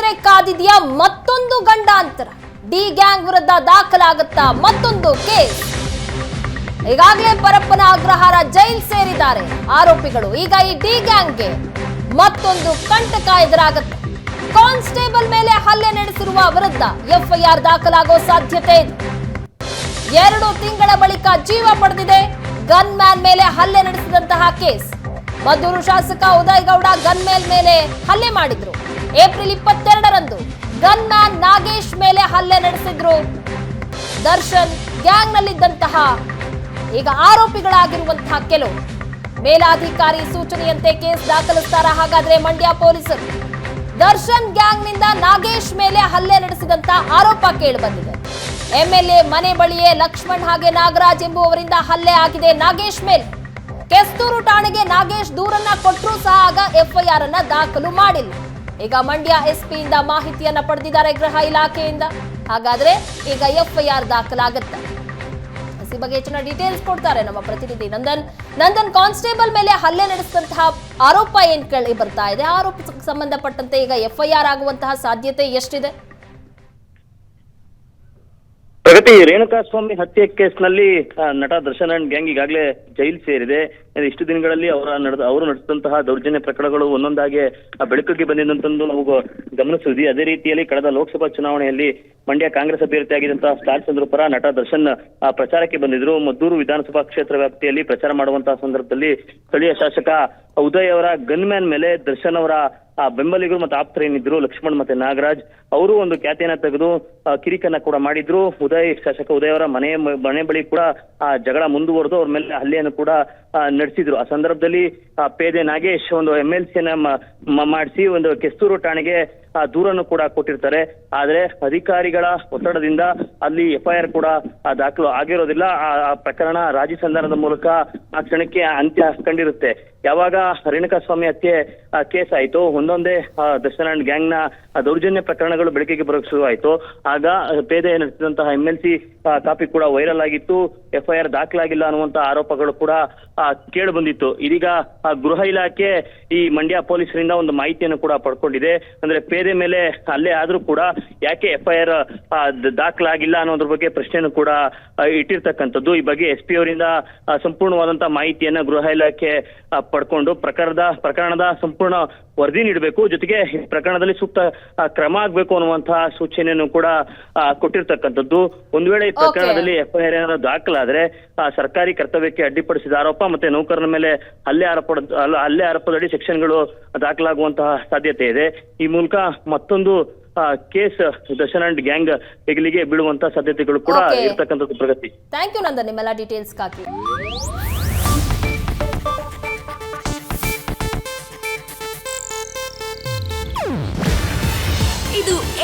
ಕಾದಿದೆಯಾ ಮತ್ತೊಂದು ಗಂಡಾಂತರ? D gang ವಿರುದ್ಧ ದಾಖಲಾಗುತ್ತಾ ಮತ್ತೊಂದು ಕೇಸ್? ಈಗಾಗಲೇ ಪರಪ್ಪನ ಅಗ್ರಹಾರ ಜೈಲ್ ಸೇರಿದ್ದಾರೆ. ಆರೋಪಿಗಳು ಈಗ ಈ ಡಿ ಗ್ಯಾಂಗ್ಗೆ ಮತ್ತೊಂದು ಕಂಟಕ ಎದುರಾಗುತ್ತೆ. ಕಾನ್ಸ್ಟೇಬಲ್ ಮೇಲೆ ಹಲ್ಲೆ ನಡೆಸಿರುವ ವಿರುದ್ಧ ಎಫ್ಐಆರ್ ದಾಖಲಾಗೋ ಸಾಧ್ಯತೆ ಇದೆ. ಎರಡು ತಿಂಗಳ ಬಳಿಕ ಜೀವ ಪಡೆದಿದೆ. ಗನ್ ಮ್ಯಾನ್ ಮೇಲೆ ಹಲ್ಲೆ ನಡೆಸಿದಂತಹ ಕೇಸ್. ಮದ್ದೂರು ಶಾಸಕ ಉದಯ್ ಗೌಡ ಗನ್ ಮೇಲ್ ಮೇಲೆ ಹಲ್ಲೆ ಮಾಡಿದ್ರು. ಏಪ್ರಿಲ್ ಇಪ್ಪತ್ತೆರಡರಂದು ಗನ್ ನಾಗೇಶ್ ಮೇಲೆ ಹಲ್ಲೆ ನಡೆಸಿದ್ರು. ದರ್ಶನ್ ಗ್ಯಾಂಗ್ ನಲ್ಲಿದ್ದಂತಹ ಈಗ ಆರೋಪಿಗಳಾಗಿರುವಂತಹ ಕೆಲವು. ಮೇಲಾಧಿಕಾರಿ ಸೂಚನೆಯಂತೆ ಕೇಸ್ ದಾಖಲಿಸ್ತಾರ. ಹಾಗಾದ್ರೆ ಮಂಡ್ಯ ಪೊಲೀಸರು. ದರ್ಶನ್ ಗ್ಯಾಂಗ್ನಿಂದ ನಾಗೇಶ್ ಮೇಲೆ ಹಲ್ಲೆ ನಡೆಸಿದಂತ ಆರೋಪ ಕೇಳಿ ಬಂದಿದೆ. ಎಂಎಲ್ಎ ಮನೆ ಬಳಿಯೇ ಲಕ್ಷ್ಮಣ್ ಹಾಗೆ ನಾಗರಾಜ್ ಎಂಬುವವರಿಂದ ಹಲ್ಲೆ ಆಗಿದೆ ನಾಗೇಶ್ ಮೇಲೆ. ಕೆಸ್ತೂರು ಠಾಣೆಗೆ ನಾಗೇಶ್ ದೂರನ್ನ ಕೊಟ್ಟರೂ ಸಹ ಆಗ ಎಫ್ಐಆರ್ ಅನ್ನ ದಾಖಲು ಮಾಡಿಲ್ಲ. ಈಗ ಮಂಡ್ಯ ಎಸ್ಪಿಯಿಂದ ಮಾಹಿತಿಯನ್ನ ಪಡೆದಿದ್ದಾರೆ ಗೃಹ ಇಲಾಖೆಯಿಂದ. ಹಾಗಾದ್ರೆ ಈಗ ಎಫ್ಐಆರ್ ದಾಖಲಾಗುತ್ತೆ. ಈ ಬಗ್ಗೆ ಹೆಚ್ಚಿನ ಡೀಟೇಲ್ಸ್ ಕೊಡ್ತಾರೆ ನಮ್ಮ ಪ್ರತಿನಿಧಿ ನಂದನ್. ನಂದನ್, ಕಾನ್ಸ್ಟೇಬಲ್ ಮೇಲೆ ಹಲ್ಲೆ ನಡೆಸಿದಂತಹ ಆರೋಪ ಏನ್ ಕೇಳಿ ಬರ್ತಾ ಇದೆ? ಆರೋಪ ಸಂಬಂಧಪಟ್ಟಂತೆ ಈಗ ಎಫ್ಐಆರ್ ಆಗುವಂತಹ ಸಾಧ್ಯತೆ ಎಷ್ಟಿದೆ? ಪ್ರಗತಿ ರೇಣುಕಾಸ್ವಾಮಿ ಹತ್ಯೆ ಕೇಸ್ನಲ್ಲಿ ನಟ ದರ್ಶನ್ ಅಂಡ್ ಗ್ಯಾಂಗ್ ಈಗಾಗಲೇ ಜೈಲು ಸೇರಿದೆ. ಇಷ್ಟು ದಿನಗಳಲ್ಲಿ ಅವರ ನಡೆದ ಅವರು ನಡೆಸಿದಂತಹ ದೌರ್ಜನ್ಯ ಪ್ರಕರಣಗಳು ಒಂದೊಂದಾಗಿ ಬೆಳಕಿಗೆ ಬಂದಿದ್ದಂತಂದು ನಾವು ಗಮನಿಸಿದ್ವಿ. ಅದೇ ರೀತಿಯಲ್ಲಿ ಕಳೆದ ಲೋಕಸಭಾ ಚುನಾವಣೆಯಲ್ಲಿ ಮಂಡ್ಯ ಕಾಂಗ್ರೆಸ್ ಅಭ್ಯರ್ಥಿಯಾಗಿದ್ದಂತಹ ಸ್ಟಾರ್ ಚಂದ್ರ ಪರ ನಟ ದರ್ಶನ್ ಆ, ಪ್ರಚಾರಕ್ಕೆ ಬಂದಿದ್ರು. ಮದ್ದೂರು ವಿಧಾನಸಭಾ ಕ್ಷೇತ್ರ ವ್ಯಾಪ್ತಿಯಲ್ಲಿ ಪ್ರಚಾರ ಮಾಡುವಂತಹ ಸಂದರ್ಭದಲ್ಲಿ ಸ್ಥಳೀಯ ಶಾಸಕ ಉದಯ್ ಅವರ ಗನ್ಮ್ಯಾನ್ ಮೇಲೆ ದರ್ಶನ್ ಅವರ ಆ ಬೆಂಬಲಿಗರು ಆಪ್ತರ ಆಪ್ತರೇನಿದ್ರು ಲಕ್ಷ್ಮಣ್ ಮತ್ತೆ ನಾಗರಾಜ್, ಅವರು ಒಂದು ಖ್ಯಾತಿಯನ್ನ ತೆಗೆದು ಕಿರಿಕನ್ನ ಕೂಡ ಮಾಡಿದ್ರು. ಉದಯ್, ಶಾಸಕ ಉದಯ್ ಅವರ ಮನೆ ಮನೆ ಬಳಿ ಕೂಡ, ಆ, ಜಗಳ ಮುಂದುವರೆದು ಅವ್ರ ಮೇಲೆ ಹಲ್ಲೆಯನ್ನು ಕೂಡ ನಡೆಸಿದ್ರು. ಆ ಸಂದರ್ಭದಲ್ಲಿ ಪೇದೆ ನಾಗೇಶ್ ಒಂದು ಎಂ ಎಲ್ ಸಿಯನ್ನ ಮಾಡಿಸಿ, ಒಂದು ಕೆಸ್ತೂರು ಠಾಣೆಗೆ ದೂರನ್ನು ಕೂಡ ಕೊಟ್ಟಿರ್ತಾರೆ. ಆದ್ರೆ ಅಧಿಕಾರಿಗಳ ಒತ್ತಡದಿಂದ ಅಲ್ಲಿ ಎಫ್ಐಆರ್ ಕೂಡ ದಾಖಲು ಆಗಿರೋದಿಲ್ಲ. ಆ ಪ್ರಕರಣ ರಾಜಿ ಸಂಧಾನದ ಮೂಲಕ ಆ ಕ್ಷಣಕ್ಕೆ ಅಂತ್ಯ ಕಂಡಿರುತ್ತೆ. ಯಾವಾಗ ರೇಣುಕಾಸ್ವಾಮಿ ಹತ್ಯೆ ಕೇಸ್ ಆಯ್ತು ಒಂದೊಂದೇ ಆ, ದರ್ಶನ್ ಗ್ಯಾಂಗ್ನ ದೌರ್ಜನ್ಯ ಪ್ರಕರಣಗಳು ಬೆಳಕಿಗೆ ಬರೋಕ್ ಶುರು ಆಗ ಪೇದೆ ನಡೆಸಿದಂತಹ ಎಂ ಎಲ್ ಸಿ ಕಾಪಿ ಕೂಡ ವೈರಲ್ ಆಗಿತ್ತು. ಎಫ್ಐಆರ್ ದಾಖಲಾಗಿಲ್ಲ ಅನ್ನುವಂತ ಆರೋಪಗಳು ಕೂಡ ಕೇಳಿ ಬಂದಿತ್ತು. ಇದೀಗ ಗೃಹ ಇಲಾಖೆ ಈ ಮಂಡ್ಯ ಪೊಲೀಸರಿಂದ ಒಂದು ಮಾಹಿತಿಯನ್ನು ಕೂಡ ಪಡ್ಕೊಂಡಿದೆ. ಅಂದ್ರೆ ಪೇದೆ ಮೇಲೆ ಅಲ್ಲೇ ಆದ್ರೂ ಕೂಡ ಯಾಕೆ ಎಫ್ಐಆರ್ ದಾಖಲಾಗಿಲ್ಲ ಅನ್ನೋದ್ರ ಬಗ್ಗೆ ಪ್ರಶ್ನೆಯನ್ನು ಕೂಡ ಇಟ್ಟಿರ್ತಕ್ಕಂಥದ್ದು. ಈ ಬಗ್ಗೆ ಎಸ್ ಪಿ ಅವರಿಂದ ಸಂಪೂರ್ಣವಾದಂತಹ ಮಾಹಿತಿಯನ್ನ ಗೃಹ ಇಲಾಖೆ ಪಡ್ಕೊಂಡು ಪ್ರಕರಣದ ಪ್ರಕರಣದ ಸಂಪೂರ್ಣ ವರದಿ ನೀಡಬೇಕು. ಜೊತೆಗೆ ಈ ಪ್ರಕರಣದಲ್ಲಿ ಸೂಕ್ತ ಕ್ರಮ ಆಗ್ಬೇಕು ಅನ್ನುವಂತಹ ಸೂಚನೆಯನ್ನು ಕೂಡ ಕೊಟ್ಟಿರ್ತಕ್ಕಂಥದ್ದು. ಒಂದು ವೇಳೆ ಈ ಪ್ರಕರಣದಲ್ಲಿ ಎಫ್ಐಆರ್ ಏನಾದ್ರು ದಾಖಲಾದ್ರೆ ಆ, ಸರ್ಕಾರಿ ಕರ್ತವ್ಯಕ್ಕೆ ಅಡ್ಡಿಪಡಿಸಿದ ಆರೋಪ ಮತ್ತೆ ನೌಕರನ ಮೇಲೆ ಹಲ್ಲೆ ಆರೋಪ ಹಲ್ಲೆ ಆರೋಪದಡಿ ಸೆಕ್ಷನ್ಗಳು ದಾಖಲಾಗುವಂತಹ ಸಾಧ್ಯತೆ ಇದೆ. ಈ ಮೂಲಕ ಮತ್ತೊಂದು ಕೇಸ್ ದರ್ಶನ್ ಅಂಡ್ ಗ್ಯಾಂಗ್ ಹೆಗಲಿಗೆ ಬೀಳುವಂತಹ ಸಾಧ್ಯತೆಗಳು ಕೂಡ. ಇರ್ತಕ್ಕಂಥದ್ದು ಪ್ರಗತಿ. Thank you Nandan. ನಿಮ್ಮೆಲ್ಲ ಡೀಟೇಲ್ಸ್ಗಾಗಿ ಇದು